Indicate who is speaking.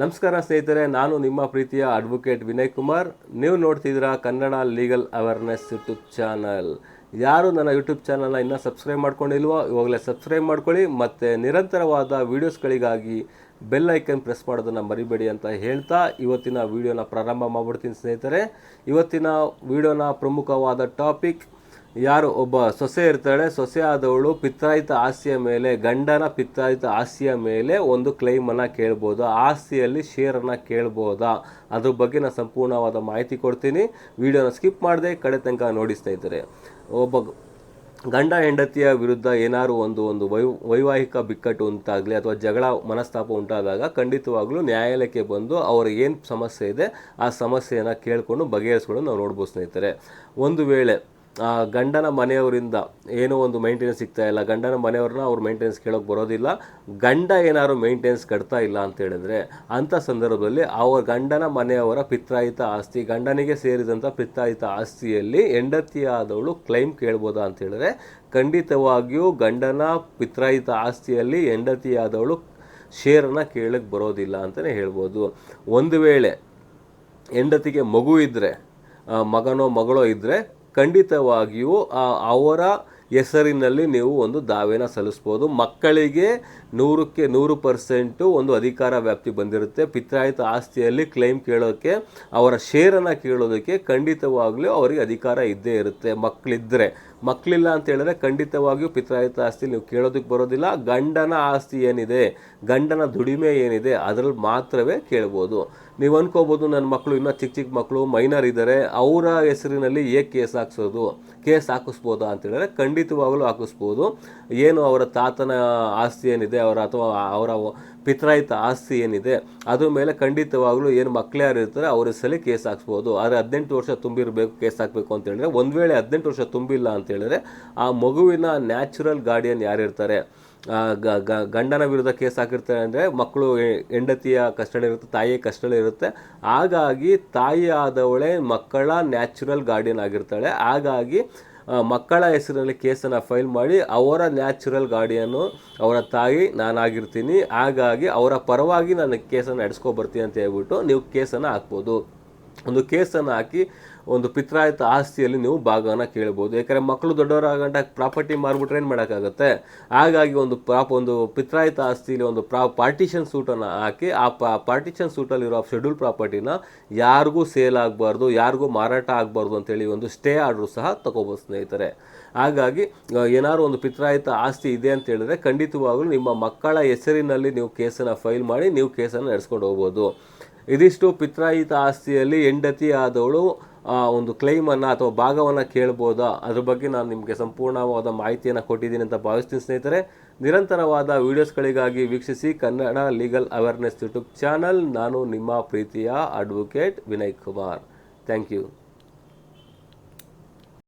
Speaker 1: ನಮಸ್ಕಾರ ಸ್ನೇಹಿತರೆ, ನಾನು ನಿಮ್ಮ ಪ್ರೀತಿಯ ಅಡ್ವೊಕೇಟ್ ವಿನಯ್ ಕುಮಾರ್. ನೀವು ನೋಡ್ತಿದ್ದೀರಾ Kannada legal awareness YouTube channel ಯಾರು ನನ್ನ ಯೂಟ್ಯೂಬ್ ಚಾನಲ್ನ ಇನ್ನೂ ಸಬ್ಸ್ಕ್ರೈಬ್ ಮಾಡ್ಕೊಂಡಿಲ್ವೋ, ಇವಾಗಲೇ ಸಬ್ಸ್ಕ್ರೈಬ್ ಮಾಡ್ಕೊಳ್ಳಿ ಮತ್ತು ನಿರಂತರವಾದ ವೀಡಿಯೋಸ್ಗಳಿಗಾಗಿ ಬೆಲ್ ಐಕನ್ ಪ್ರೆಸ್ ಮಾಡೋದನ್ನು ಮರಿಬೇಡಿ ಅಂತ ಹೇಳ್ತಾ ಇವತ್ತಿನ ವೀಡಿಯೋನ ಪ್ರಾರಂಭ ಮಾಡ್ಬಿಡ್ತೀನಿ ಸ್ನೇಹಿತರೆ. ಇವತ್ತಿನ ವೀಡಿಯೋನ ಪ್ರಮುಖವಾದ ಟಾಪಿಕ್ ಯಾರು ಒಬ್ಬ ಸೊಸೆ ಇರ್ತಾಳೆ, ಸೊಸೆ ಆದವಳು ಪಿತ್ರಾಯಿತ ಆಸ್ತಿಯ ಮೇಲೆ, ಗಂಡನ ಪಿತ್ರಾಯಿತ ಆಸ್ತಿಯ ಮೇಲೆ ಒಂದು ಕ್ಲೈಮನ್ನು ಕೇಳ್ಬೋದಾ? ಆಸ್ತಿಯಲ್ಲಿ ಶೇರನ್ನು ಕೇಳ್ಬೋದಾ? ಅದ್ರ ಬಗ್ಗೆ ನಾನು ಸಂಪೂರ್ಣವಾದ ಮಾಹಿತಿ ಕೊಡ್ತೀನಿ. ವಿಡಿಯೋನ ಸ್ಕಿಪ್ ಮಾಡದೆ, ಕಡೆ ತನಕ ನೋಡಿಸ್ತಾ ಇದ್ದಾರೆ ಒಬ್ಬ ಗಂಡ ಹೆಂಡತಿಯ ವಿರುದ್ಧ ಏನಾದರೂ ಒಂದು ಒಂದು ವೈ, ವೈವಾಹಿಕ ಬಿಕ್ಕಟ್ಟು ಉಂಟಾಗಲಿ ಅಥವಾ ಜಗಳ ಮನಸ್ತಾಪ ಉಂಟಾದಾಗ ಖಂಡಿತವಾಗ್ಲೂ ನ್ಯಾಯಾಲಯಕ್ಕೆ ಬಂದು ಅವ್ರ ಏನು ಸಮಸ್ಯೆ ಇದೆ, ಆ ಸಮಸ್ಯೆಯನ್ನು ಕೇಳಿಕೊಂಡು ಬಗೆಹರಿಸ್ಕೊಂಡು ನಾವು ನೋಡ್ಬೋದು ಸ್ನೇಹಿತರೆ. ಒಂದು ವೇಳೆ ಗಂಡನ ಮನೆಯವರಿಂದ ಏನೋ ಒಂದು ಮೈಂಟೆನೆನ್ಸ್ ಸಿಗ್ತಾ ಇಲ್ಲ. ಗಂಡನ ಮನೆಯವ್ರನ್ನ ಅವ್ರು ಮೈಂಟೆನೆನ್ಸ್ ಕೇಳೋಕೆ ಬರೋದಿಲ್ಲ. ಗಂಡ ಏನಾದ್ರು ಮೈಂಟೆನೆನ್ಸ್ ಕಟ್ತಾ ಇಲ್ಲ ಅಂತ ಹೇಳಿದ್ರೆ ಅಂಥ ಸಂದರ್ಭದಲ್ಲಿ ಅವ್ರ ಗಂಡನ ಮನೆಯವರ ಪಿತ್ರಾಯಿತ ಆಸ್ತಿ, ಗಂಡನಿಗೆ ಸೇರಿದಂಥ ಪಿತ್ರಾಯಿತ ಆಸ್ತಿಯಲ್ಲಿ ಹೆಂಡತಿಯಾದವಳು ಕ್ಲೈಮ್ ಕೇಳ್ಬೋದಾ ಅಂತ ಹೇಳಿದ್ರೆ ಖಂಡಿತವಾಗಿಯೂ ಗಂಡನ ಪಿತ್ರಾಯಿತ ಆಸ್ತಿಯಲ್ಲಿ ಹೆಂಡತಿಯಾದವಳು ಶೇರನ್ನು ಕೇಳಕ್ಕೆ ಬರೋದಿಲ್ಲ ಅಂತಲೇ ಹೇಳ್ಬೋದು. ಒಂದು ವೇಳೆ ಹೆಂಡತಿಗೆ ಮಗು ಇದ್ದರೆ ಮಗನೋ ಮಗಳೋ ಇದ್ದರೆ ಖಂಡಿತವಾಗಿಯೂ ಅವರ ಹೆಸರಿನಲ್ಲಿ ನೀವು ಒಂದು ದಾವೆನ ಸಲ್ಲಿಸ್ಬೋದು. ಮಕ್ಕಳಿಗೆ ನೂರಕ್ಕೆ ನೂರು ಪರ್ಸೆಂಟು ಒಂದು ಅಧಿಕಾರ ವ್ಯಾಪ್ತಿ ಬಂದಿರುತ್ತೆ. ಪಿತ್ರಾಯಿತ ಆಸ್ತಿಯಲ್ಲಿ ಕ್ಲೈಮ್ ಕೇಳೋಕ್ಕೆ ಅವರ ಶೇರನ್ನು ಕೇಳೋದಕ್ಕೆ ಖಂಡಿತವಾಗಲೂ ಅವರಿಗೆ ಅಧಿಕಾರ ಇದ್ದೇ ಇರುತ್ತೆ ಮಕ್ಕಳಿದ್ದರೆ ಮಕ್ಕಳಿಲ್ಲ ಅಂತ ಹೇಳಿದ್ರೆ ಖಂಡಿತವಾಗಿಯೂ ಪಿತ್ರಾಯಿತ ಆಸ್ತಿ ನೀವು ಕೇಳೋದಕ್ಕೆ ಬರೋದಿಲ್ಲ. ಗಂಡನ ಆಸ್ತಿ ಏನಿದೆ? ಗಂಡನ ದುಡಿಮೆ ಏನಿದೆ? ಅದರಲ್ಲಿ ಮಾತ್ರವೇ ಕೇಳ್ಬೋದು. ನೀವು ಅನ್ಕೋಬೋದು ನನ್ನ ಮಕ್ಕಳು ಇನ್ನೂ ಚಿಕ್ಕ ಚಿಕ್ಕ ಮಕ್ಕಳು ಮೈನರ್ ಇದ್ದಾರೆ ಅವರ ಹೆಸರಿನಲ್ಲಿ ಏಕೆ ಕೇಸ್ ಹಾಕ್ಸೋದು? ಕೇಸ್ ಹಾಕಿಸ್ಬೋದಾ ಅಂತ ಹೇಳಿದ್ರೆ ಖಂಡಿತವಾಗಲೂ ಹಾಕಿಸ್ಬೋದು. ಏನು ಅವರ ತಾತನ ಆಸ್ತಿ ಏನಿದೆ? ಅವರ ಅಥವಾ ಅವರ ಪಿತ್ರಾಯಿತ ಆಸ್ತಿ ಏನಿದೆ ಅದ್ರ ಮೇಲೆ ಖಂಡಿತವಾಗ್ಲೂ ಏನು ಮಕ್ಕಳು ಯಾರು ಇರ್ತಾರೆ, ಅವ್ರ ಹೆಸರಲ್ಲಿ ಕೇಸ್ ಹಾಕ್ಸ್ಬೋದು. ಆದರೆ ಹದಿನೆಂಟು ವರ್ಷ ತುಂಬಿರಬೇಕು, ಕೇಸ್ ಹಾಕಬೇಕು ಅಂತ ಹೇಳಿದ್ರೆ, ಒಂದು ವೇಳೆ ಹದಿನೆಂಟು ವರ್ಷ ತುಂಬಿಲ್ಲ ಅಂತ ಹೇಳಿದ್ರೆ, ಆ ಮಗುವಿನ ನ್ಯಾಚುರಲ್ ಗಾರ್ಡಿಯನ್ ಯಾರಿರ್ತಾರೆ ಗಂಡನ ವಿರುದ್ಧ ಕೇಸ್ ಹಾಕಿರ್ತಾರೆ ಅಂದರೆ ಮಕ್ಕಳು ಹೆಂಡತಿಯ ಕಸ್ಟಡಿ ಇರುತ್ತೆ, ತಾಯಿಯ ಕಸ್ಟಡಿ ಇರುತ್ತೆ. ಹಾಗಾಗಿ ತಾಯಿ ಆದವಳೆ ಮಕ್ಕಳ ನ್ಯಾಚುರಲ್ ಗಾರ್ಡಿಯನ್ ಆಗಿರ್ತಾಳೆ. ಹಾಗಾಗಿ ಮಕ್ಕಳ ಹೆಸರಿನಲ್ಲಿ ಕೇಸನ್ನು ಫೈಲ್ ಮಾಡಿ ಅವರ ನ್ಯಾಚುರಲ್ ಗಾರ್ಡಿಯನ್ನು ಅವರ ತಾಯಿ ನಾನಾಗಿರ್ತೀನಿ, ಹಾಗಾಗಿ ಅವರ ಪರವಾಗಿ ನಾನು ಕೇಸನ್ನು ನಡೆಸ್ಕೊಬರ್ತೀನಿ ಅಂತ ಹೇಳ್ಬಿಟ್ಟು ನೀವು ಕೇಸನ್ನು ಹಾಕ್ಬೋದು. ಒಂದು ಕೇಸನ್ನು ಹಾಕಿ ಒಂದು ಪಿತ್ರಾಯಿತ ಆಸ್ತಿಯಲ್ಲಿ ನೀವು ಭಾಗವನ್ನು ಕೇಳ್ಬೋದು. ಯಾಕಂದರೆ ಮಕ್ಕಳು ದೊಡ್ಡವರಾಗಂಟ ಪ್ರಾಪರ್ಟಿ ಮಾರ್ಬಿಟ್ರೆ ಏನು ಮಾಡೋಕ್ಕಾಗುತ್ತೆ? ಹಾಗಾಗಿ ಒಂದು ಪ್ರಾಪ್ ಒಂದು ಪಿತ್ರಾಯಿತ ಆಸ್ತಿಯಲ್ಲಿ ಒಂದು ಪ್ರಾ ಪಾರ್ಟಿಷನ್ ಸೂಟನ್ನು ಹಾಕಿ ಆ ಪಾರ್ಟಿಷನ್ ಸೂಟಲ್ಲಿರೋ ಶೆಡ್ಯೂಲ್ ಪ್ರಾಪರ್ಟಿನ ಯಾರಿಗೂ ಸೇಲ್ ಆಗಬಾರ್ದು, ಯಾರಿಗೂ ಮಾರಾಟ ಆಗಬಾರ್ದು ಅಂತೇಳಿ ಒಂದು ಸ್ಟೇ ಆರ್ಡ್ರು ಸಹ ತಗೋಬೋದು ಸ್ನೇಹಿತರೆ. ಹಾಗಾಗಿ ಏನಾದ್ರು ಒಂದು ಪಿತ್ರಾಯಿತ ಆಸ್ತಿ ಇದೆ ಅಂತ ಹೇಳಿದ್ರೆ ಖಂಡಿತವಾಗಲೂ ನಿಮ್ಮ ಮಕ್ಕಳ ಹೆಸರಿನಲ್ಲಿ ನೀವು ಕೇಸನ್ನು ಫೈಲ್ ಮಾಡಿ ನೀವು ಕೇಸನ್ನು ನಡೆಸ್ಕೊಂಡು ಹೋಗ್ಬೋದು. ಇದಿಷ್ಟು ಪಿತ್ರಾಯಿತ ಆಸ್ತಿಯಲ್ಲಿ ಹೆಂಡತಿ ಆದವಳು ಒಂದು ಕ್ಲೈಮನ್ನು ಅಥವಾ ಭಾಗವನ್ನು ಕೇಳ್ಬೋದಾ? ಅದ್ರ ಬಗ್ಗೆ ನಾನು ನಿಮಗೆ ಸಂಪೂರ್ಣವಾದ ಮಾಹಿತಿಯನ್ನು ಕೊಟ್ಟಿದ್ದೀನಿ ಅಂತ ಭಾವಿಸ್ತೀನಿ ಸ್ನೇಹಿತರೆ. ನಿರಂತರವಾದ ವೀಡಿಯೋಸ್ಗಳಿಗಾಗಿ ವೀಕ್ಷಿಸಿ Kannada legal awareness YouTube channel ನಾನು ನಿಮ್ಮ ಪ್ರೀತಿಯ advocate Vinay Kumar. Thank you